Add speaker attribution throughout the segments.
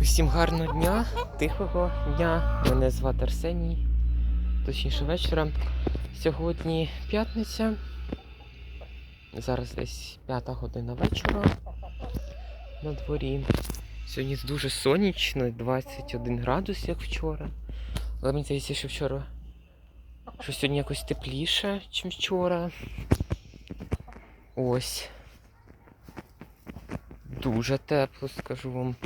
Speaker 1: Усім гарного дня, тихого дня. Мене звати Арсеній. Точніше вечора. Сьогодні п'ятниця. Зараз десь п'ята година вечора на дворі. Сьогодні дуже сонячно, 21 градус, як вчора. Але мені здається, що вчора. Що сьогодні якось тепліше, ніж вчора. Ось. Дуже тепло, скажу вам.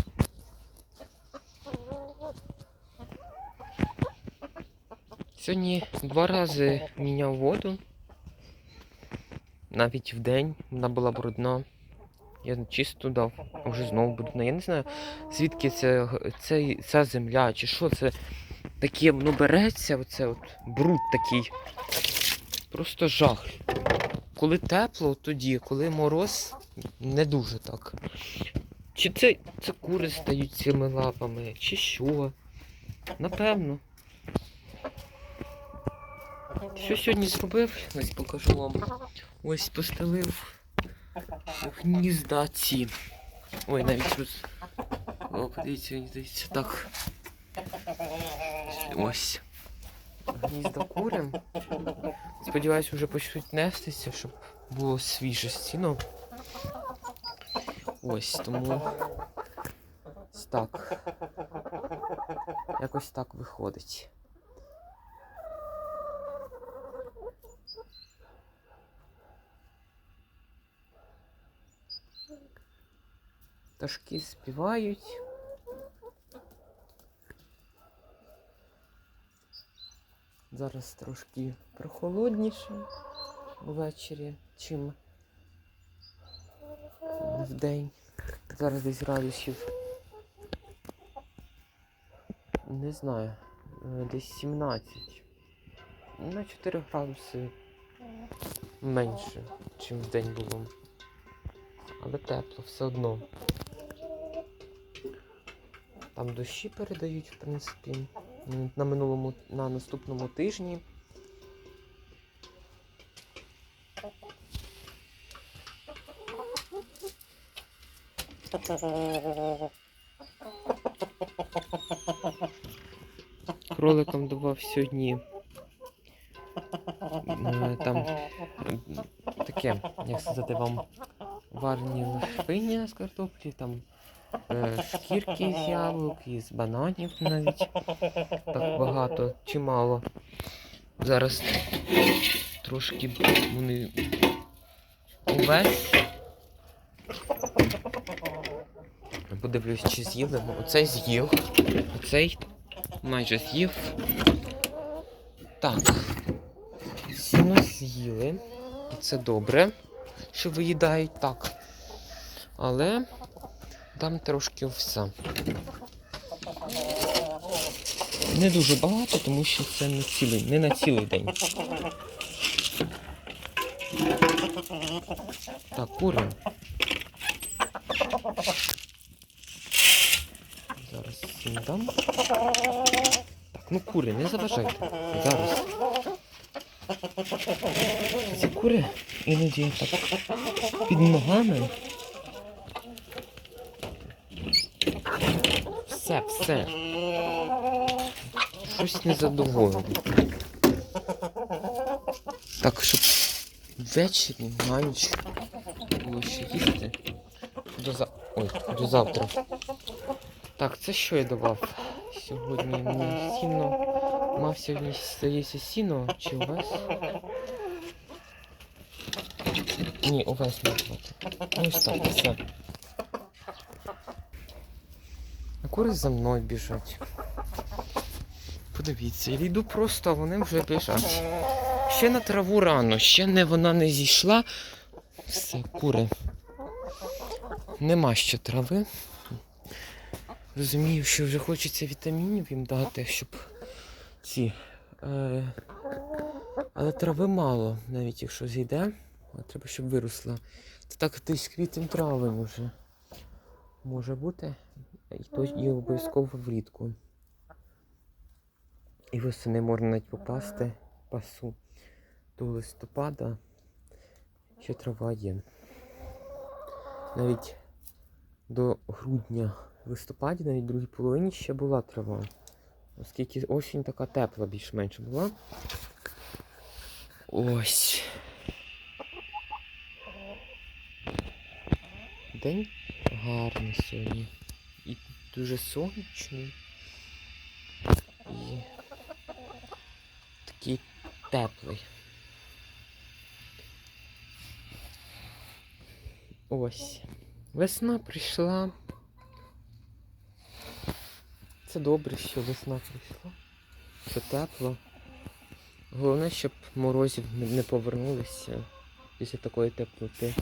Speaker 1: Сьогодні два рази міняв воду. Навіть в день вона була брудна. Я чисто дав, а вже знову брудна. Я не знаю, звідки це, це, ця земля, чи що це таке воно береться, оце от бруд такий. Просто жах. Коли тепло, тоді, коли мороз, не дуже так. Чи це, це кури стають цими лапами, чи що? Напевно. Що сьогодні зробив? Ось покажу вам. Ось постелив гнізда ці. Ой, навіть роз... О, подивіться, мені здається, так. Ось. Гнізда курям. Сподіваюсь, вже почнуть нестися, щоб було свіже стіно. Ось, тому. Так. Якось так виходить. Пташки співають. Зараз трошки прохолодніше ввечері, чим в день. Зараз десь градусів. Не знаю, десь 17. На 4 градуси менше, чим в день було. Але тепло все одно. Там дощі передають, в принципі, на минулому, на наступному тижні. Кроликам давав сьогодні е, там е, таке, як сказати вам, варені лишпиня з картоплі, там е, шкірки з яблук, із бананів навіть так багато, чимало. Зараз трошки вони увесь. Подивлюсь, чи з'їли. Оцей з'їв. Оцей майже з'їв. Так. Сіно з'їли. І це добре, що виїдають так. Але дам трошки овса. Не дуже багато, тому що це не цілий, не на цілий день. Так, кури. Зараз їм дам. Так, ну кури, не заважайте. Зараз. Ці кури іноді так під ногами. Все, все. Щось незадоволене. Так, щоб ввечері на ніч було ще їсти. До за... Ой, до завтра. Так, це що я давав? Сьогодні мені сіно. Мав сьогодні, здається, сіно чи овес? Ні, овес не давати. Ось так, все. А кури за мною біжать. Подивіться, я йду просто, а вони вже біжать. Ще на траву рано, ще не вона не зійшла. Все, кури. Нема ще трави. Розумію, що вже хочеться вітамінів їм дати, щоб ці. Е, але трави мало, навіть якщо зійде. Треба, щоб виросла. Це так десь квітень травень уже може бути. І то і обов'язково влітку. І восени можна навіть попасти пасу до листопада, що трава є. Навіть до грудня в листопаді, навіть в другій половині ще була трава. Оскільки осінь така тепла більш-менш була. Ось. День гарний сьогодні. І дуже сонячний. І такий теплий. Ось. Весна прийшла. Це добре, що весна прийшла. Що тепло. Головне, щоб морозів не- повернулися після такої теплоти.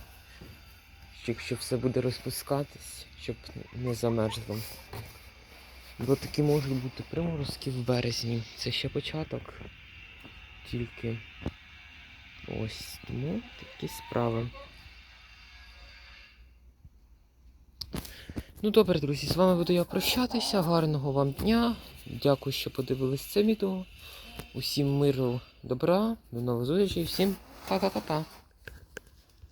Speaker 1: Що Якщо все буде розпускатись, щоб не замерзло. Бо такі можуть бути приморозки в березні. Це ще початок. Тільки. Ось тому такі справи. Ну добре, друзі, з вами буду я прощатися. Гарного вам дня. Дякую, що подивились це відео. Усім миру, добра, до нових зустрічей, всім па-па-па-па.